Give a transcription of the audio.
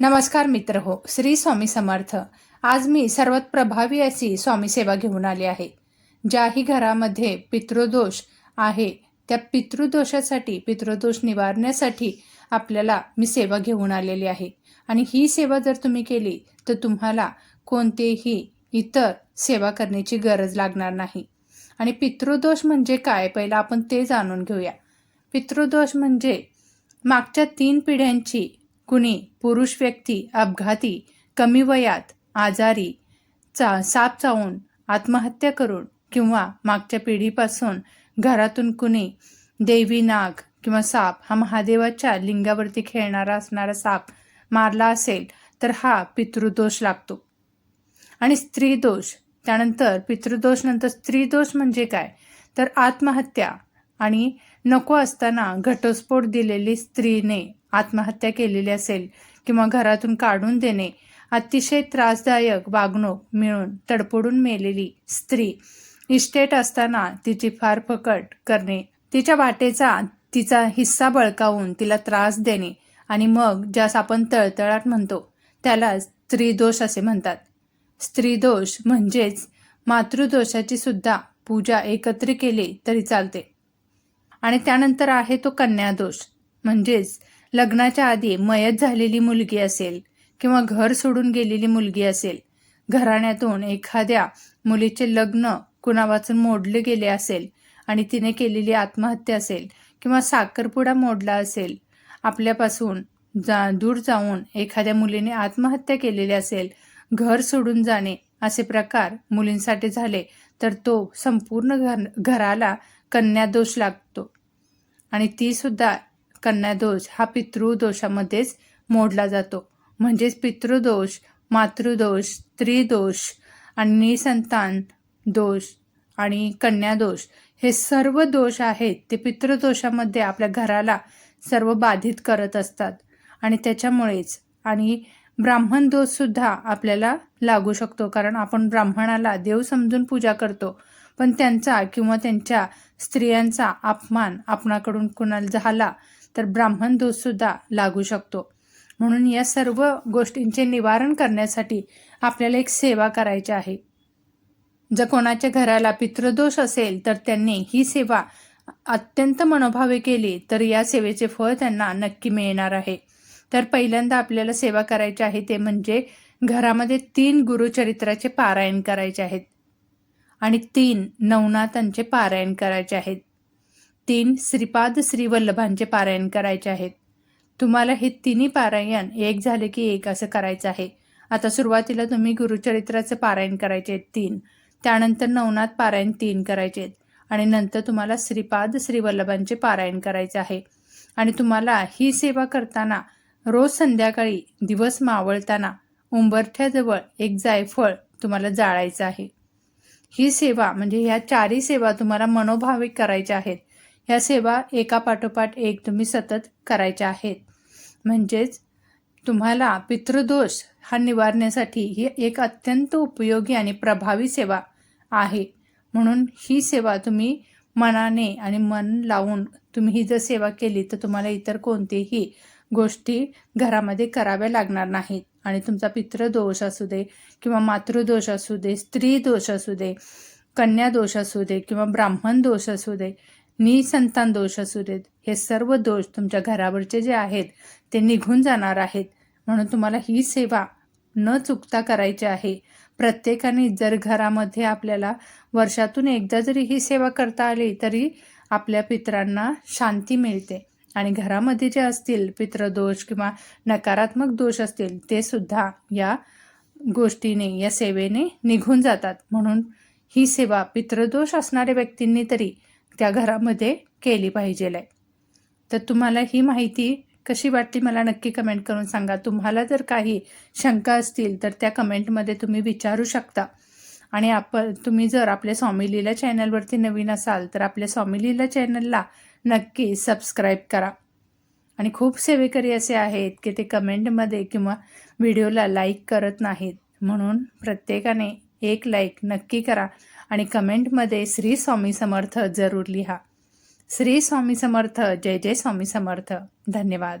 नमस्कार मित्र हो श्री स्वामी समर्थ. आज मी सर्वात प्रभावी अशी स्वामी सेवा घेऊन आली आहे. ज्याही घरामध्ये पितृदोष आहे त्या पितृदोषासाठी पितृदोष निवारण्यासाठी आपल्याला मी सेवा घेऊन आलेली आहे. आणि ही सेवा जर तुम्ही केली तर तुम्हाला कोणतेही इतर सेवा करण्याची गरज लागणार नाही. आणि पितृदोष म्हणजे काय पहिला आपण ते जाणून घेऊया. पितृदोष म्हणजे मागच्या तीन पिढ्यांची कुणी पुरुष व्यक्ती अपघाती कमी वयात आजारी चा साप चावून आत्महत्या करून किंवा मागच्या पिढीपासून घरातून कुणी देवी नाग किंवा साप हा महादेवाच्या लिंगावरती खेळणारा असणारा साप मारला असेल तर हा पितृदोष लागतो. आणि स्त्री दोष त्यानंतर पितृदोष नंतर स्त्री दोष म्हणजे काय? तर आत्महत्या आणि नको असताना घटस्फोट दिलेली स्त्रीने आत्महत्या केलेली असेल किंवा घरातून काढून देणे अतिशय त्रासदायक वागणूक मिळून तडपडून मेलेली स्त्री इस्टेट असताना तिची फार फकट करणे तिच्या वाटेचा तिचा हिस्सा बळकावून तिला त्रास देणे आणि मग ज्यास आपण तळतळाट म्हणतो त्याला स्त्रीदोष असे म्हणतात. स्त्रीदोष म्हणजेच मातृदोषाची सुद्धा पूजा एकत्र केली तरी चालते. आणि त्यानंतर आहे तो कन्यादोष म्हणजेच लग्नाच्या आधी मयत झालेली मुलगी असेल किंवा घर सोडून गेलेली मुलगी असेल घराण्यातून एखाद्या मुलीचे लग्न कुणावाचून मोडले गेले असेल आणि तिने केलेली आत्महत्या असेल किंवा साखरपुडा मोडला असेल आपल्यापासून जा दूर जाऊन एखाद्या मुलीने आत्महत्या केलेली असेल घर सोडून जाणे असे प्रकार मुलींसाठी झाले तर तो संपूर्ण घर घराला कन्यादोष लागतो. आणि ती सुद्धा कन्यादोष हा पितृदोषामध्येच मोडला जातो. म्हणजेच पितृदोष मातृदोष स्त्रीदोष आणि संतान दोष आणि कन्यादोष हे सर्व दोष आहेत ते पितृदोषामध्ये आपल्या घराला सर्व बाधित करत असतात. आणि त्याच्यामुळेच आणि ब्राह्मण दोषसुद्धा आपल्याला लागू शकतो. कारण आपण ब्राह्मणाला देव समजून पूजा करतो. पण त्यांचा किंवा त्यांच्या स्त्रियांचा अपमान आपणाकडून कुणाला झाला तर ब्राह्मण दोष सुद्धा लागू शकतो. म्हणून या सर्व गोष्टींचे निवारण करण्यासाठी आपल्याला एक सेवा करायची आहे. जर कोणाच्या घराला पितृदोष असेल तर त्यांनी ही सेवा अत्यंत मनोभावे केली तर या सेवेचे फळ त्यांना नक्की मिळणार आहे. तर पहिल्यांदा आपल्याला सेवा करायची आहे ते म्हणजे घरामध्ये तीन गुरुचरित्राचे पारायण करायचे आहेत. आणि तीन नवनाथांचे पारायण करायचे आहेत. तीन श्रीपाद श्रीवल्लभांचे पारायण करायचे आहेत. तुम्हाला हे तिन्ही पारायण एक झाले की एक असं करायचं आहे. आता सुरुवातीला तुम्ही गुरुचरित्राचं पारायण करायचे आहेत तीन. त्यानंतर नवनाथ पारायण तीन करायचे आहेत. आणि नंतर तुम्हाला श्रीपाद श्रीवल्लभांचे पारायण करायचे आहे. आणि तुम्हाला ही सेवा करताना रोज संध्याकाळी दिवस मावळताना उंबरठ्याजवळ एक जायफळ तुम्हाला जाळायचं आहे. ही सेवा म्हणजे ह्या चारही सेवा तुम्हाला मनोभाविक करायच्या आहेत. ह्या सेवा एकापाठोपाठ एक तुम्ही सतत करायच्या आहेत. म्हणजेच तुम्हाला पितृदोष हा निवारण्यासाठी ही एक अत्यंत उपयोगी आणि प्रभावी सेवा आहे. म्हणून ही सेवा तुम्ही मनाने आणि मन लावून तुम्ही ही जर सेवा केली तर तुम्हाला इतर कोणतीही गोष्टी घरामध्ये कराव्या लागणार नाहीत. आणि तुमचा पितृदोष असू दे किंवा मातृदोष असू दे स्त्री दोष असू दे कन्या दोष असू दे किंवा ब्राह्मण दोष असू दे निसंतान दोष असू देत. हे सर्व दोष तुमच्या घरावरचे जे आहेत ते निघून जाणार आहेत. म्हणून तुम्हाला ही सेवा न चुकता करायची आहे. प्रत्येकाने जर घरामध्ये आपल्याला वर्षातून एकदा जरी ही सेवा करता आली तरी आपल्या पित्रांना शांती मिळते. आणि घरामध्ये जे असतील पितृदोष किंवा नकारात्मक दोष असतील ते सुद्धा या गोष्टीने या सेवेने निघून जातात. म्हणून ही सेवा पितृदोष असणाऱ्या व्यक्तींनी तरी त्या घरामध्ये केली पाहिजे आहे. तर तुम्हाला ही माहिती कशी वाटली मला नक्की कमेंट करून सांगा. तुम्हाला जर काही शंका असतील तर त्या कमेंटमध्ये तुम्ही विचारू शकता. आणि आपण तुम्ही जर आपल्या स्वामी लीला चॅनलवरती नवीन असाल तर आपल्या स्वामी लीला चॅनलला नक्की सबस्क्राईब करा. आणि खूप सेवेकरी असे आहेत की ते कमेंटमध्ये किंवा व्हिडिओला लाईक करत नाहीत. म्हणून प्रत्येकाने एक लाईक नक्की करा. आणि कमेंटमध्ये श्री स्वामी समर्थ जरूर लिहा. श्री स्वामी समर्थ जय जय स्वामी समर्थ. धन्यवाद.